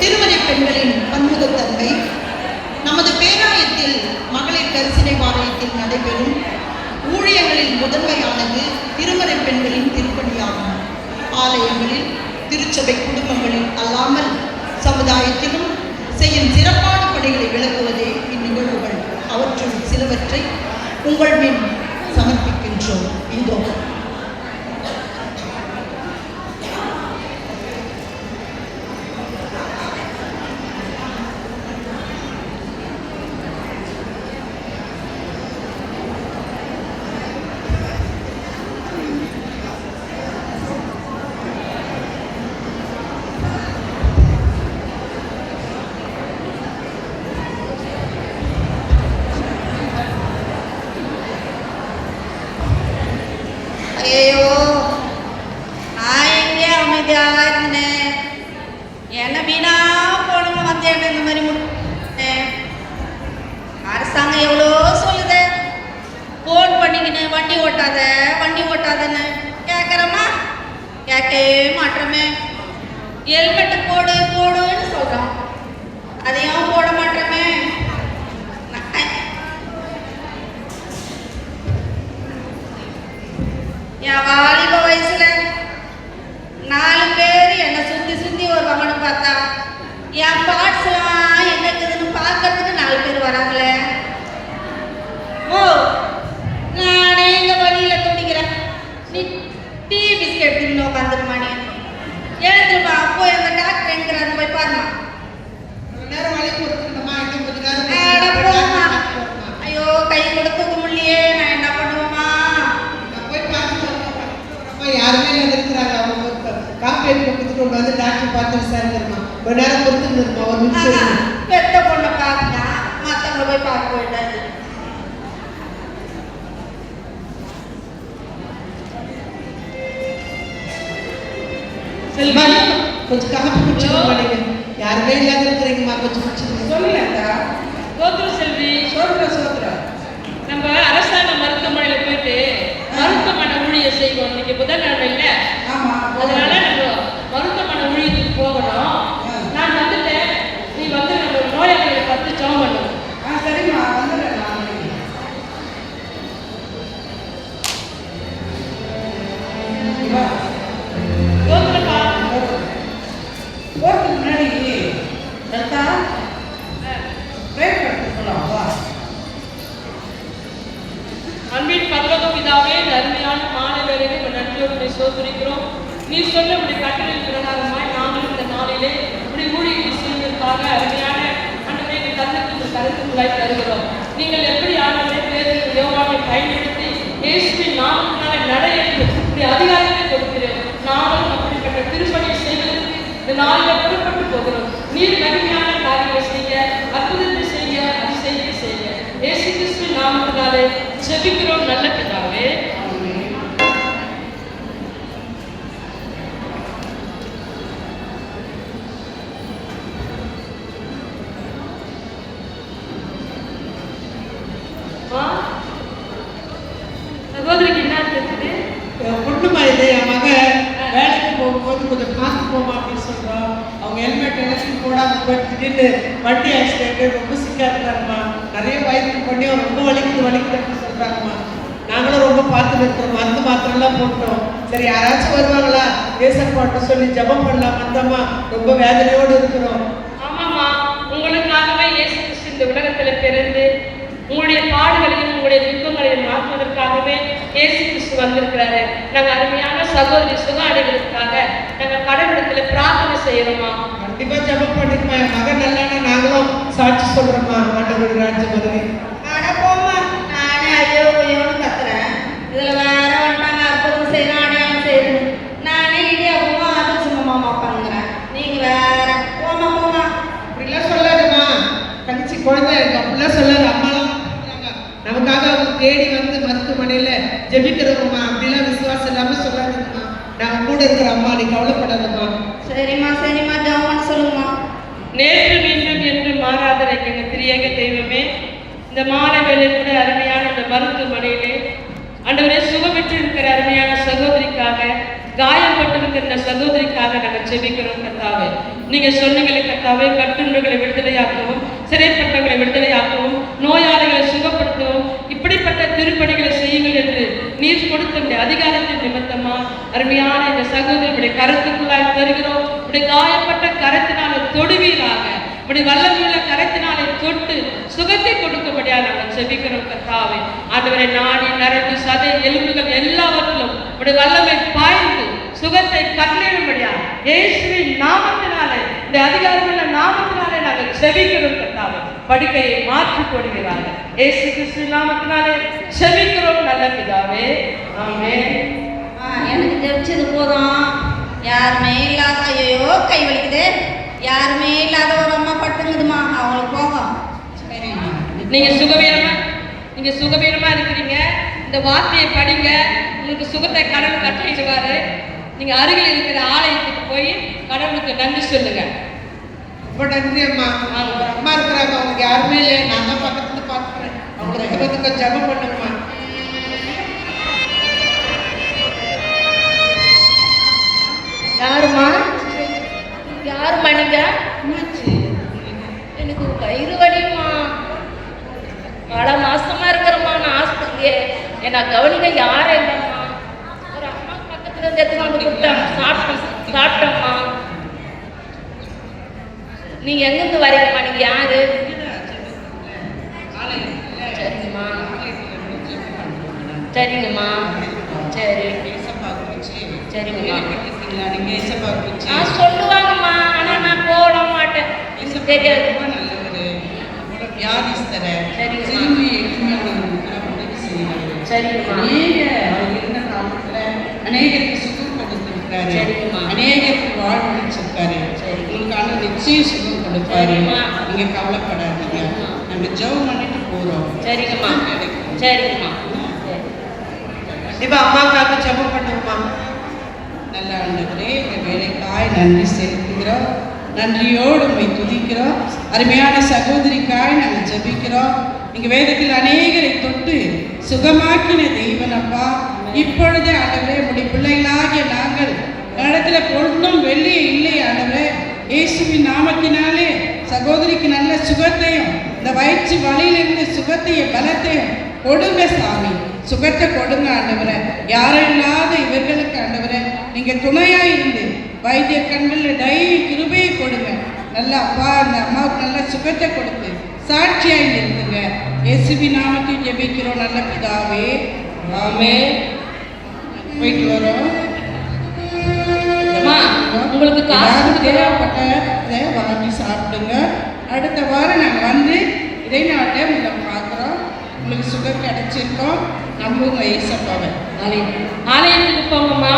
திருமண பெண்களின் பன்முகத்தன்மை. நமது பேராயத்தில் மகளிர் கரிசனை வாரியத்தில் நடைபெறும் ஊழியங்களில் முதன்மையானது திருமண பெண்களின் திருப்பணியாகும். ஆலயங்களில் திருச்சபை குடும்பங்களில் அல்லாமல் சமுதாயத்திலும் செய்யும் சிறப்பான பணிகளை விளக்குவதே இந்நிகழ்வுகள். அவற்றுள் சிலவற்றை உங்கள் மின் சமர்ப்பிக்கின்றோம். இந்தோ ஐயோ நான் எங்கே அமைதியாக இருந்தேன் என்ன வீணா போனவங்க வந்து என்ன இந்த மாதிரி முடிச்சேன் அரசாங்கம் எவ்வளோ சொல்லுது ஃபோன் பண்ணிக்கின்னு வண்டி ஓட்டாத வண்டி ஓட்டாதன்னு கேட்குறோமா கேட்கவே மாட்டோமே ஹெல்மெட்டு போடு போடுன்னு சொல்கிறோம் அதையும் போட மாட்டோமே என் வாலிப வயசுல நாலு பேர் என்னை சுத்தி சுத்தி வருவாங்கன்னு பார்த்தா என் பார்ட்ஸ்லாம் என்ன இருக்குதுன்னு பார்க்கறதுக்கு நாலு பேர் வராங்களே ஓ நானே இந்த வழியில துடிக்கிறேன் நீ டீ பிஸ்கெட் தின்னு உட்காந்துருமா நீ எழுந்துருமா போய் அந்த டாக்டர் எங்கிறாரு போய் பாருமா நேரம் வரைக்கும் இருக்கணுமா இன்னும் கொஞ்ச நேரம் அட போம்மா. ஐயோ கை கூட தூக்க முடியலையே நான் என்ன பண்ணுவேமா நான் போய் பார்த்துட்டு வரேன். அம்மா யாருமே இங்க இருக்கிறாங்க அவங்க ஒரு காப்பீடு கொடுத்துட்டு கொண்டு வந்து டாக்டர் பார்த்து விசாரிக்கிறமா ஒரு நேரம் இருப்பா ஒரு நிமிஷம். பெத்த பொண்ணை பார்த்துட்டா மற்றவங்கள போய் பார்க்க வேண்டாது செல்வா கொஞ்சம் காப்பி நீங்க யாருமே இல்லாத இருக்கிறீங்கம்மா கொஞ்சம் குடிச்சுக்கோங்க சொல்லுங்கக்கா கோத்ரு செல்வி. சோதரா சோதரா. நம்ம அரசாங்க மருத்துவமனையில போயிட்டு மருத்துவமனை ஊழியர் செய்வோம். இன்னைக்கு புதன்கிழமை நீ சொன்ன உடைய கட்டளை பிரகாரமாய் நாங்கள் இந்த நாளிலே உடைய ஊழியத்தை செய்வதற்காக அருமையான அன்றைய இந்த தந்தத்துக்கு கருத்துக்களாய் தருகிறோம். நீங்கள் எப்படி ஆண்டவரே பேருக்கு யோகாவை பயன்படுத்தி இயேசுவின் நாமத்தினால நடை என்று அதிகாரத்தை கொடுக்கிறேன் போவோம் அப்படின்னு சொல்றோம் அவங்க ஹெல்மெட் எல்லாத்தையும் போடாம போயிட்டு திடீர்னு வண்டி ஆக்சிடென்ட் ரொம்ப சிக்கா இருக்காங்கம்மா. நிறைய வயிற்று பண்ணி ரொம்ப வலிக்குது வலிக்குது அப்படின்னு சொல்றாங்கம்மா. நாங்களும் ரொம்ப பார்த்து இருக்கிறோம் மருந்து மாத்திரம்லாம் போட்டோம் சரி யாராச்சும் வருவாங்களா? ஏசப்பாட்ட சொல்லி ஜெபம் பண்ணலாம் வந்தோமா ரொம்ப வேதனையோடு இருக்கிறோம். ஆமாம்மா. உங்களுக்காகவே இயேசு கிறிஸ்து இந்த உலகத்துல பிறந்து உங்களுடைய பாடுகளையும் உங்களுடைய துன்பங்களையும் மாற்றுவதற்காகவே இயேசு கிறிஸ்து வந்திருக்கிறாரு. நாங்க அருமையான சகோதரி சுகம் அடைவதற்காக கடவுளத்துல பிரார்த்தனை செய்யறோமா கண்டிப்பா ஜெபம் பண்ணிருமா என் மகன் நல்லானா நாங்களும் சாட்சி சொல்றோம்மா ஆண்டவர் ராஜ்யம் வருவே அட போம்மா நானே ஐயோ ஐயோன்னு கத்துறேன். இதுல வேற வந்துட்டாங்க அற்புதம் செய்யணும் அடையாளம் செய்யணும் நானே இடியாப்பமா அதிர்ஷ்டமா உட்காந்துக்கிறேன் நீங்க வேற போமா போமா அப்படிலாம் சொல்லாதம்மா. தங்கச்சி குழந்தை இருக்கு அப்படிலாம் சொல்லாத. அம்மாலாம். நமக்காக அவங்க தேடி வந்து மருத்துவமனையில ஜெபிக்கிறவங்கம்மா. அப்படிலாம் விசுவாசம் இல்லாம சொல்லாதீங்கம்மா. நாங்க கூட இருக்கிற அம்மா நீ கவலைப்படாதம்மா. சரிம்மா சரிம்மா ஜாமான் சொல்லுங்கம்மா. நேற்று மீண்டும் என்று மாறாத எங்க திரியேக தெய்வமே இந்த மாலை வேலை கூட அருமையான இந்த மருத்துவமனையிலே ஆண்டவரே சுகமிட்டு இருக்கிற அருமையான சகோதரிக்காக காயப்பட்டிருக்கிற சகோதரிக்காக நாங்கள் ஜெபிக்கிறோம் கர்த்தாவே. நீங்க சொன்னீங்களே கத்தாவே கட்டுண்டவர்களை விடுதலையாக்கவும் சிறைப்பட்டவர்களை விடுதலையாக்கவும் நோயாளிகளை நீர் கொடுத்த அதிகாரத்தின் நிமித்தமா? அருமையான இந்த சகோதரனுடைய கருத்துக்குள்ளாய் தருகிறோம் இப்படி காயப்பட்ட கரத்தினால தொடுவீராக. இப்படி வல்லமுள்ள கரத்தினாலே தொட்டு சுகத்தை கொடுக்கும்படியா நாங்கள் செபிக்கிறோம் கத்தாவே ஆண்டவரை நாடி நரம்பு சதை எலும்புகள் எல்லாவற்றிலும் இப்படி வல்லமை பாய்ந்து சுகத்தை கட்டளையிடும்படியா இயேசுவின் நாமத்தினாலே இந்த அதிகாரமுள்ள நாமத்தினாலே நாங்கள் செபிக்கிறோம் கத்தாவே படுக்கையை மாற்றி போடுகிறார்கள் இயேசு கிறிஸ்து நாமத்தினாலே செபிக்கிறோம் நல்ல பிதாவே. ஆமென். ஆ, எனக்கு தெரிஞ்சது போதும். யாருமே இல்லாத ஐயோ கை வலிக்குது. யாருமே இல்லாத ஒரு அம்மா பட்டுங்குதுமா அவங்களுக்கு போகும். சரிம்மா நீங்க சுகவீனமா நீங்க சுகவீனமா இருக்கிறீங்க. இந்த வார்த்தையை படிங்க. உங்களுக்கு சுகத்தை கடவுள் கட்டளையிடுவாரு. நீங்க அருகில் இருக்கிற ஆலயத்துக்கு போய் கடவுளுக்கு நன்றி சொல்லுங்க. ரொம்ப நன்றி அம்மா. ஒரு அம்மா இருக்கிறாங்க அவங்க யாருமே இல்லை. நான் தான் பக்கத்துல பார்க்குறேன் அவங்களுக்கு இருபதுக்கு ஜெபம் பண்ணுங்கம்மா. யாருமா யாருமா நீங்க? எனக்கு வயிறு வலிமா பல மாசமா இருக்கிறம்மா நான் ஆஸ்பத்திரியே. என்ன கவனிக்க யாரும் ஒரு இருந்து எடுத்து வந்து சாப்பிட்டேம்மா நீங்க எங்கிருந்து வரீங்கம்மா? நீங்க யாரு? சரிங்கம்மா சரிங்கம்மா. சரி. சரிங்கம்மா. ஆ சொல்லுவாங்கம்மா. ஆனா நான் போட மாட்டேன். தெரியாது. சரிங்கம்மா. அநேகருக்கு சுகம் கொடுத்திருக்காரு. அநேகருக்கு வாழ்வழிச்சிருக்காரு சரி. உங்களுக்கான நிச்சயம் சுகம் கொடுப்பாரு. நீங்க கவலைப்படாதீங்க. நம்ம ஜெபம் பண்ணிட்டு போறோம். சரிங்கம்மா. சரிங்கம்மா. சரி. கண்டிப்பா அம்மாக்காக ஜெபம் பண்ணுங்கம்மா. நல்ல ஆண்டவரே இந்த வேலைக்காய் நன்றி செலுத்துகிறோம். நன்றியோடு உண்மை துதிக்கிறோம். அருமையான சகோதரிக்காய் நாங்கள் ஜெபிக்கிறோம். நீங்க வேதத்தில் அநேகரை தொட்டு சுகமாக்கின தெய்வன் அப்பா. இப்பொழுதே ஆண்டவரே உடைய பிள்ளைகளாகிய நாங்கள் இடத்துல பொழுதும் வெளியே இல்லை ஆண்டவரே. இயேசுவின் நாமத்தினாலே சகோதரிக்கு நல்ல சுகத்தையும் இந்த வயிற்று வழியிலிருந்து சுகத்தையும் பலத்தையும் கொடுங்க சாமி. சுகத்தை கொடுங்க ஆண்டவரே. யாரும் இல்லாத இவர்களுக்கு ஆண்டவரே நீங்க துணையா இருந்து வைத்திய கண்களில் தைரிய கிருபையை கொடுங்க. நல்ல அப்பா அந்த அம்மாவுக்கு நல்ல சுகத்தை கொடுத்து சாட்சியாய் நிறுத்துங்க இயேசுவி நாமத்தில் ஜெபிக்கிறோம். நல்ல பிதாவே. ஆமே போயிட்டு வரோம். உங்களுக்கு காசு. தேவைப்பட்ட இதை வாங்கி சாப்பிடுங்க. அடுத்த வாரம் நாங்கள் வந்து இதே நாட்டை உங்களை பார்க்குறோம். உங்களுக்கு சுகர் கிடைச்சிருக்கோம். நம்புங்க ஏசப்பாவை ஆலயத்துக்கு போங்கம்மா.